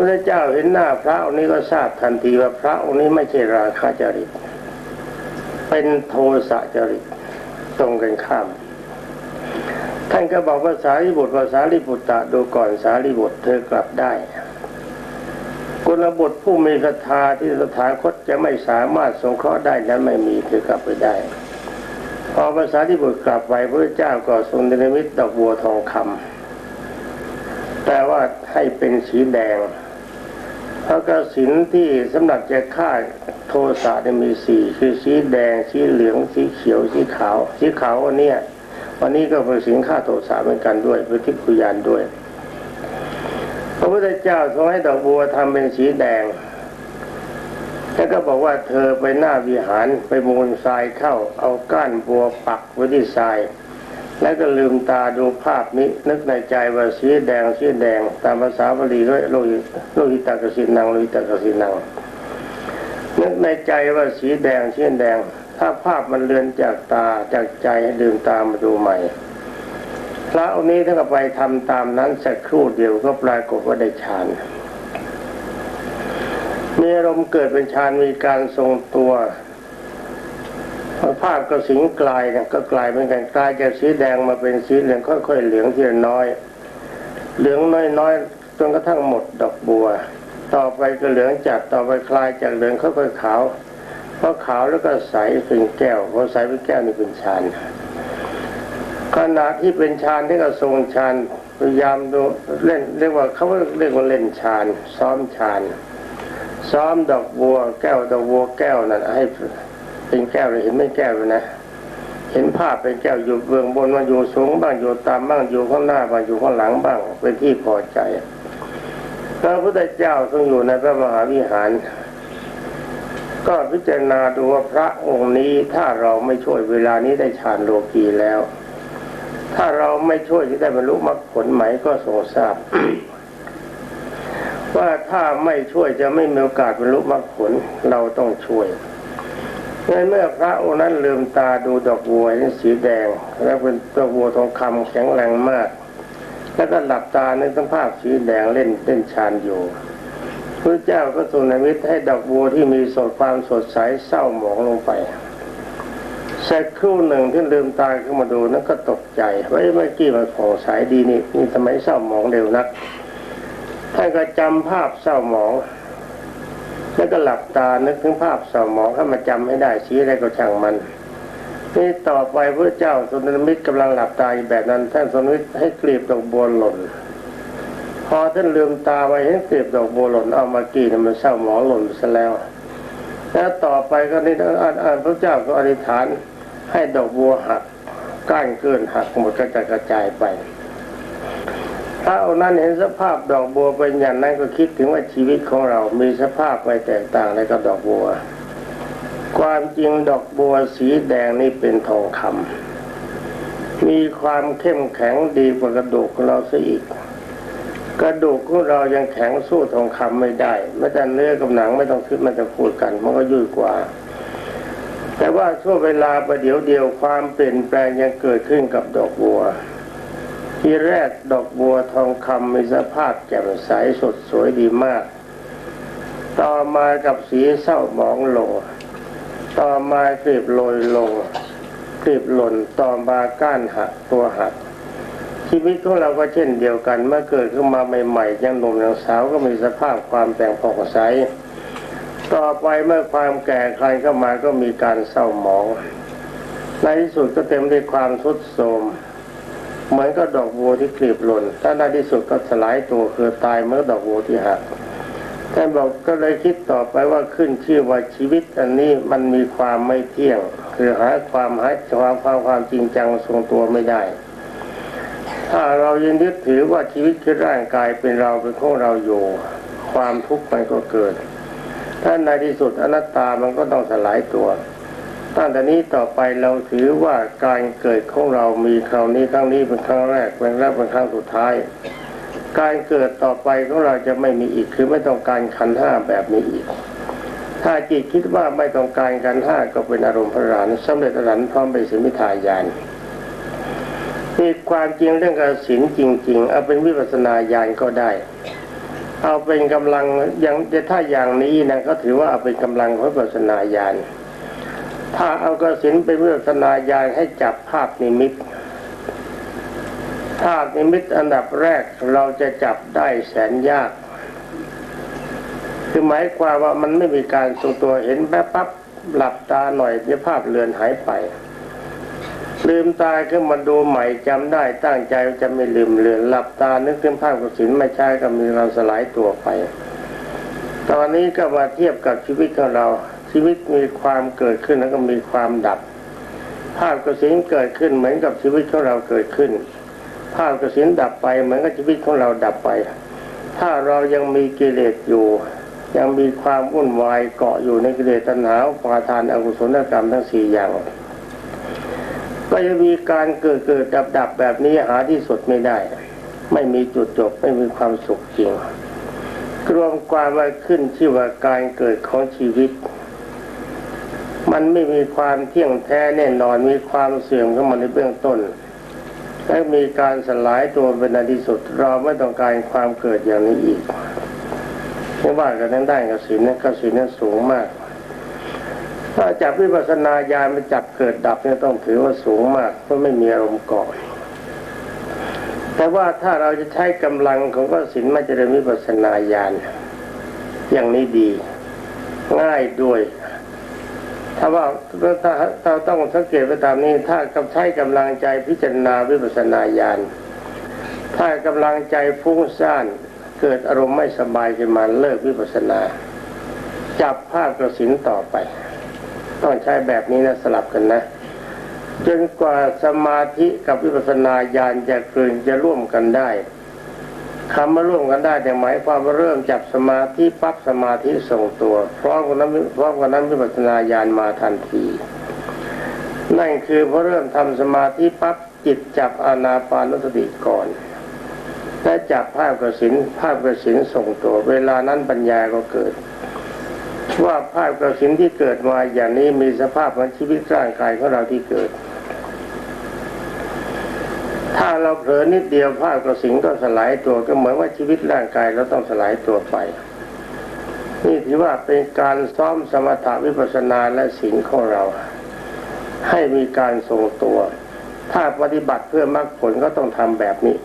พระเจ้าเห็นหน้าพระองค์นี้ก็ทราบทันทีว่าพระองค์นี้ไม่ใช่ราคะจริต เป็นโทสะจริตตรงกันข้าม ท่านก็บอกว่าสารีบุตรว่าสารีบุตรตะดูก่อนสารีบุตรเธอกลับได้กุลบุตรผู้มีศรัทธาที่สถาคตจะไม่สามารถสงเคราะห์ได้นั้นไม่มีเธอกลับไปได้ พอภาษาที่บุตรกลับไปพระเจ้าก็ทรงเนรมิตดอกบัวทองคำแต่ว่าให้เป็นสีแดง พระกสินที่สำหรับจะฆ่าโทสะเนี่ยมีสี่คือสีแดงสีเหลืองสีเขียวสีขาว สีขาววันเนี้ยวันนี้ก็เป็นสินฆ่าโทสะเหมือนกันด้วยเป็นทิพยานด้วย พระพุทธเจ้าทรงให้ดอกบัวทำเป็นสีแดงแล้วก็บอกว่าเธอไปหน้าวิหารไปมูลทรายเข้าเอาก้านบัวปักไว้ที่ทราย แล้วก็ลืมตาดูภาพนี้ นึกในใจว่าสีแดงสีแดง ตามภาษาบาลีก็โลหิโลหิตากสินังโลหิตากสินัง นึกในใจว่าสีแดงสีแดง ถ้าภาพมันเลือนจากตาจากใจลืมตามาดูใหม่พระองค์นี้ท่าไปทำตามนั้นสักครู่เดียวก็ปรากฏว่าได้ฌานมีอารมณ์เกิดเป็นฌานมีการทรงตัว ภาพก็สิงกลายเนี่ยก็กลายเป็นกันกลายจากสีแดงมาเป็นสีเหลืองค่อยๆเหลืองทีละน้อย เหลืองน้อยๆจนกระทั่งหมดดอกบัว ต่อไปก็เหลืองจัดต่อไปคลายจากเหลืองค่อยๆขาวพอขาวแล้วก็ใสเป็นแก้วพอใสเป็นแก้วนี่เป็นฌานขณะที่เป็นฌานที่ก็ทรงฌานพยายามดูเล่นเรียกว่าเขาเรียกว่าเล่นฌานซ้อมฌานซ้อมดอกบัว แก้วดอกบัวแก้วนั่นให้ เป็นแก้วเลยเห็นไม่แก้วเลยนะ เห็นภาพเป็นแก้วอยู่เบื้องบนมันอยู่สูงบ้างอยู่ต่ำบ้างอยู่ข้างหน้าบ้างอยู่ข้างหลังบ้างเป็นที่พอใจพระพุทธเจ้าทรงอยู่ในพระมหาวิหาร ก็พิจารณาดูว่าพระองค์นี้ถ้าเราไม่ช่วยเวลานี้ได้ฌานโลกีแล้ว ถ้าเราไม่ช่วยจะได้บรรลุมรรคผลไหมก็ทรงทราบว่าถ้าไม่ช่วยจะไม่มีโอกาสบรรลุมรรคผลเราต้องช่วย ในเมื่อพระองค์นั้นลืมตาดูดอกบัวเห็นสีแดง และเป็นดอกบัวทองคำแข็งแรงมาก แล้วก็หลับตาในทั้งภาพสีแดงเล่นเล่นฌานอยู่พระเจ้าก็ทรงนิมิตให้ดอกบัวที่มีสดความสดใสเศร้าหมองลงไปสักครู่หนึ่งที่ลืมตาขึ้นมาดูนั้นก็ตกใจว่าเมื่อกี้มันผ่องใสดีนี่นี่ทำไมเศร้าหมองเร็วนักท่านก็จำภาพเศร้าหมอง แล้วก็หลับตานึกถึงภาพเศร้าหมองให้มาจำให้ได้ชี้อะไรก็ช่างมันนี่ต่อไปพระเจ้าสุนมิตรกำลังหลับตาอยู่แบบนั้น ท่านสุนมิตรให้กลีบดอกบัวหล่น พอท่านลืมตาไปเห็นกลีบดอกบัวหล่นเอามากี่มันเศร้าหมองหล่นซะแล้วแล้วต่อไปก็นี่อ่านอ่านพระเจ้าก็อธิษฐานให้ดอกบัวหักก้านเกินหักหมดกระจายกระจายไป พระอนั้นเห็นสภาพดอกบัวเป็นอย่างนั้นก็คิดถึงว่าชีวิตของเรามีสภาพไม่แตกต่างอะไรกับดอกบัว ความจริงดอกบัวสีแดงนี่เป็นทองคำมีความเข้มแข็งดีกว่ากระดูกของเราซะอีก กระดูกของเรายังแข็งสู้ทองคำไม่ได้แม้แต่เนื้อกับหนังไม่ต้องคิดม่ต้องพูดกันมันก็ยุ่ยกว่าแต่ว่าช่วงเวลาประเดี๋ยวเดียวความเปลี่ยนแปลงยังเกิดขึ้นกับดอกบัว ที่แรกดอกบัวทองคำมีสภาพแจ่มใสสดสวยดีมาก ต่อมากับสีเศร้าหมองลง ต่อมากรีบโรยลงกรีบหล่นต่อมาก้านหักตัวหัก ชีวิตของเราก็เช่นเดียวกัน เมื่อเกิดขึ้นมาใหม่ๆยังหนุ่มยังสาวก็มีสภาพความแต่งผ่องใสต่อไปเมื่อความแก่คลายเข้ามาก็มีการเศร้าหมองในที่สุดก็เต็มด้วยความทุดโทรม เหมือนกับดอกบัวที่กลีบหล่น ถ้าในที่สุดก็สลายตัวคือตายเมื่อดอกบัวที่หักท่านบอกก็เลยคิดต่อไปว่าขึ้นชื่อว่าชีวิตอันนี้มันมีความไม่เที่ยง คือหาความหาความความความจริงจังทรงตัวไม่ได้ ถ้าเรายังยึดถือว่าชีวิตคือร่างกายเป็นเราเป็นของเราอยู่ ความทุกข์มันก็เกิด ถ้าในที่สุดอนัตตามันก็ต้องสลายตัว ตั้งแต่นี้ต่อไปเราถือว่าการเกิดของเรามีคราวนี้ครั้งนี้เป็นครั้งแรกเป็นแรกเป็นครั้งสุดท้าย การเกิดต่อไปของเราจะไม่มีอีกคือไม่ต้องการขันห้าแบบนี้อีก ถ้าจิตคิดว่าไม่ต้องการขันห้าก็เป็นอารมณ์พระรานสำเร็จอรันพร้อมไปสมิทายานนี่ความจริงเรื่องการสินจริง ๆ เอาเป็นวิปัสสนาญาณก็ได้ เอาเป็นกำลังอย่างถ้าอย่างนี้นะก็ถือว่าเอาเป็นกำลังของวิปัสสนาญาณ ถ้าเอากระสินเป็นวิปัสนาญาณให้จับภาพนิมิต ภาพนิมิตอันดับแรกเราจะจับได้แสนยาก คือหมายความว่ามันไม่มีการทรงตัวเห็นแป๊บปั๊บหลับตาหน่อยเดี๋ยวภาพเลือนหายไป ลืมตาขึ้นมาดูใหม่จำได้ตั้งใจจะไม่ลืมเลือนหลับตานึกถึงภาพกระสินไม่ใช่ก็มีเราสลายตัวไป ตอนนี้ก็มาเทียบกับชีวิตของเรา ชีวิตมีความเกิดขึ้นแล้วก็มีความดับ ภาพกระสินเกิดขึ้นเหมือนกับชีวิตของเราเกิดขึ้น ภาพกระสินดับไปเหมือนกับชีวิตของเราดับไป ถ้าเรายังมีกิเลสอยู่ ยังมีความวุ่นวายเกาะอยู่ในกิเลสตัณหาปาทานอกุศลกรรมทั้งสี่อย่างก็จะมีการเกิดเกิดดับดับแบบนี้หาที่สุดไม่ได้ ไม่มีจุดจบไม่มีความสุขจริงรวมความว่าขึ้นชื่อว่าการเกิดของชีวิต มันไม่มีความเที่ยงแท้แน่นอนมีความเสื่อมเข้ามาในเบื้องต้นและมีการสลายตัวเป็นอันที่สุด เราไม่ต้องการความเกิดอย่างนี้อีกไม่ว่ากันทั้งด้านกสินนั้นกสินนั้นสูงมาก ถ้าจับวิปัสสนาญาณมันจับเกิดดับเนี่ยต้องถือว่าสูงมากเพราะไม่มีอารมณ์เกาะแต่ว่าถ้าเราจะใช้กำลังของกสินมาเจริญวิปัสสนาญาณอย่างนี้ดี ง่ายด้วย ถ้าว่าถ้าเราต้องสังเกตไปตามนี้ ถ้ากับใช้กำลังใจพิจารณาวิปัสนาญาณถ้ากำลังใจฟุ้งซ่านเกิดอารมณ์ไม่สบายขึ้นมาเลิกวิปัสสนา จับภาพกระสินต่อไป ต้องใช้แบบนี้นะสลับกันนะจนกว่าสมาธิกับวิปัสสนาญาณจะกลืนจะร่วมกันได้ คำว่าร่วมกันได้แต่หมายความว่าเริ่มจับสมาธิปั๊บสมาธิส่งตัวพร้อมกันนั้นพร้อมกันนั้นวิปัสสนาญาณมาทันทีนั่นคือพอเริ่มทำสมาธิปั๊บจิตจับอานาปานุสติก่อนและจับภาพกระสินภาพกระสินส่งตัว เวลานั้นปัญญาก็เกิด ว่าภาพกระสินที่เกิดมาอย่างนี้มีสภาพเหมือนชีวิตร่างกายของเราที่เกิด ถ้าเราเผลอนิดเดียวภาพกระสินก็สลายตัวก็เหมือนว่าชีวิตร่างกายเราต้องสลายตัวไป นี่ถือว่าเป็นการซ้อมสมถะวิปัสสนาและศีลของเรา ให้มีการทรงตัว ถ้าปฏิบัติเพื่อมรรคผลก็ต้องทำแบบนี้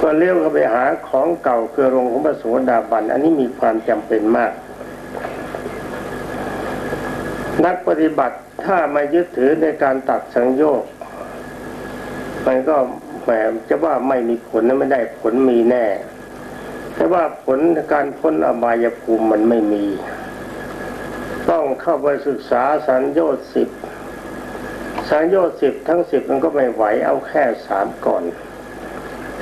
ก็เลี้ยวเข้าไปหาของเก่าคือโรงของพระโสดาบัน อันนี้มีความจำเป็นมาก นักปฏิบัติถ้าไมายึดถือในการตัดสังโยชน์มันก็แหมจะว่าไม่มีผลนั้นไม่ได้ผลมีแน่ แต่ว่าผลการพ้นอบายภูมิมันไม่มี ต้องเข้าไปศึกษาสัญโยชน์สิบสัญโยชน์สิบทั้งสิบมันก็ไม่ไหวเอาแค่สามก่อน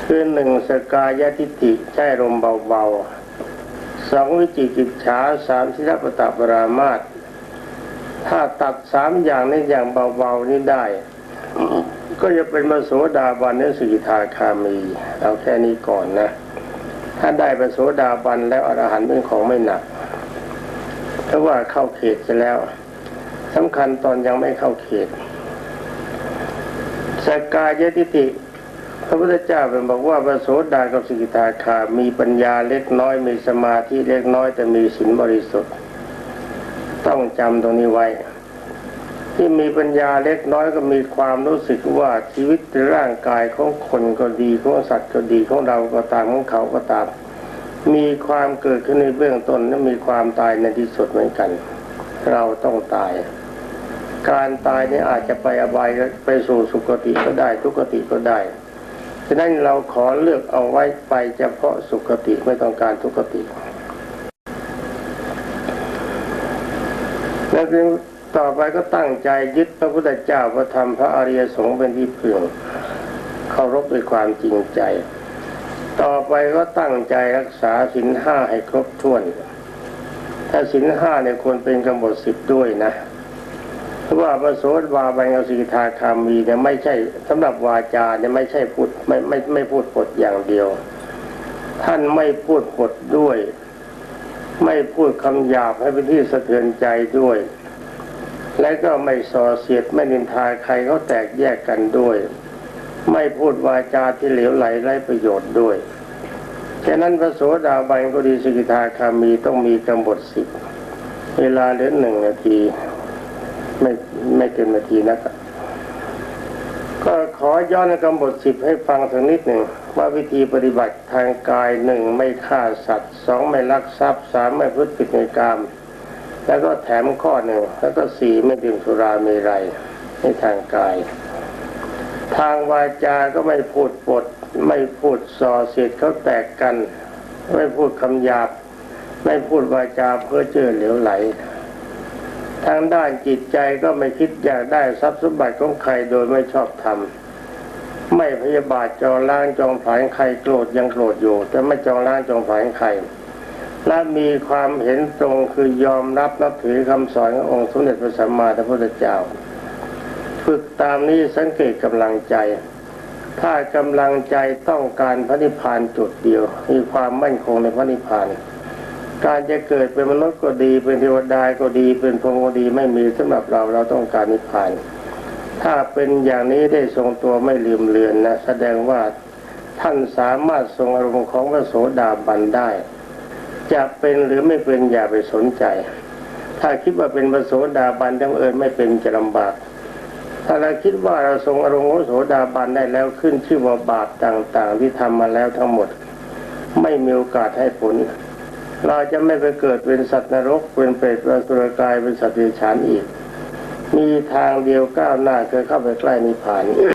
คือหนึ่งสกายทิฏฐิใช้ลมเบาๆสองวิจิกิจฉาสามทิรปตปรามาต ถ้าตัดสามอย่างนี้อย่างเบาๆนี้ได้ ก็จะเป็นมโสดาบันหรือสิกขาคามี เอาแค่นี้ก่อนนะ ถ้าได้เป็นโสดาบันแล้วอรหันต์เป็นของไม่หนักเพราะว่าเข้าเขตจะแล้วสำคัญตอนยังไม่เข้าเขตสกายทิฏฐิพระพุทธเจ้าเป็นบอกว่าพระโสดากับสิกขาคามีปัญญาเล็กน้อยมีสมาธิเล็กน้อยแต่มีศีลบริสุทธิ์ ต้องจำตรงนี้ไว้ ที่มีปัญญาเล็กน้อยก็มีความรู้สึกว่าชีวิตร่างกายของคนก็ดีของสัตว์ก็ดีของเราก็ตามของเขาก็ตาม มีความเกิดขึ้นในเบื้องต้นและมีความตายในที่สุดเหมือนกัน เราต้องตาย การตายนี่อาจจะไปอบายไปสู่สุคติก็ได้ทุกติก็ได้ฉะนั้นเราขอเลือกเอาไว้ไปเฉพาะสุคติไม่ต้องการทุกติ แล้วจึงต่อไปก็ตั้งใจยึดพระพุทธเจ้าพระธรรมพระอริยสงฆ์เป็นที่พึ่งเคารพด้วยความจริงใจ ต่อไปก็ตั้งใจรักษาศีลห้าให้ครบถ้วน ถ้าศีลห้าเนี่ยควรเป็นกำหนดสิบด้วยนะเพราะว่าพระโสดาบันกสีทาคามีเนี่ยไม่ใช่สำหรับวาจาเนี่ยไม่ใช่พูดไม่ไม่ไม่พูดปดอย่างเดียว ท่านไม่พูดปดด้วย ไม่พูดคำหยาบให้เป็นที่สะเทือนใจด้วย และก็ไม่ส่อเสียดไม่นินทาใครเขาแตกแยกกันด้วย ไม่พูดวาจาที่เหลวไหลไร้ประโยชน์ด้วยฉะนั้นพระโสดาบันก็ดีสกิทาคามีต้องมีกำหนดสิบเวลาเหลือหนึ่งนาที ไม่ไม่เกินนาทีนะครับ อย้อนกำหนดสิบให้ฟังสักนิดหนึ่งว่าวิธีปฏิบัติทางกายหนึ่งไม่ฆ่าสัตว์สองไม่ลักทรัพย์สามไม่พฤติผิดในกรรมแล้วก็แถมข้อหนึ่งแล้วก็สี่ไม่ดื่มสุราเมรัยในทางกาย ทางวาจาก็ไม่พูดปด ไม่พูดส่อเสียดเขาแตกกัน ไม่พูดคำหยาบ ไม่พูดวาจาเพื่อเจือเหลวไหลทางด้านจิตใจก็ไม่คิดอยากได้ทรัพย์สมบัติของใครโดยไม่ชอบธรรม ไม่พยาบาทจองล้างจองผลาญใครโกรธยังโกรธอยู่ แต่ไม่จองล้างจองผลาญใครและมีความเห็นตรงคือยอมรับนับถือคำสอนขององค์สมเด็จพระสัมมาสัมพุทธเจ้า ฝึกตามนี้สังเกตกำลังใจ ถ้ากำลังใจต้องการพระนิพพานจุดเดียว มีความมั่นคงในพระนิพพาน การจะเกิดเป็นมนุษย์ก็ดีเป็นเทวดาก็ดีเป็นพรหมก็ดีไม่มีสำหรับเราเราต้องการนิพพาน ถ้าเป็นอย่างนี้ได้ทรงตัวไม่ลืมเลือนนะแสดงว่าท่านสามารถทรงอารมณ์ของพระโสดาบันได้ จะเป็นหรือไม่เป็นอย่าไปสนใจ ถ้าคิดว่าเป็นพระโสดาบันทั้งเอิญไม่เป็นจะลำบาก ถ้าเราคิดว่าเราทรงอารมณ์ของโสดาบันได้แล้วขึ้นชื่อว่าบาปต่างๆ ที่ทำมาแล้วทั้งหมด ไม่มีโอกาสให้ผล เราจะไม่ไปเกิดเป็นสัตว์นรกเป็นเปรตเป็นสุรกายเป็นสัตว์เดรัจฉานอีก มีทางเดียวก้าวหน้าคือเข้าไปใกล้นิพพาน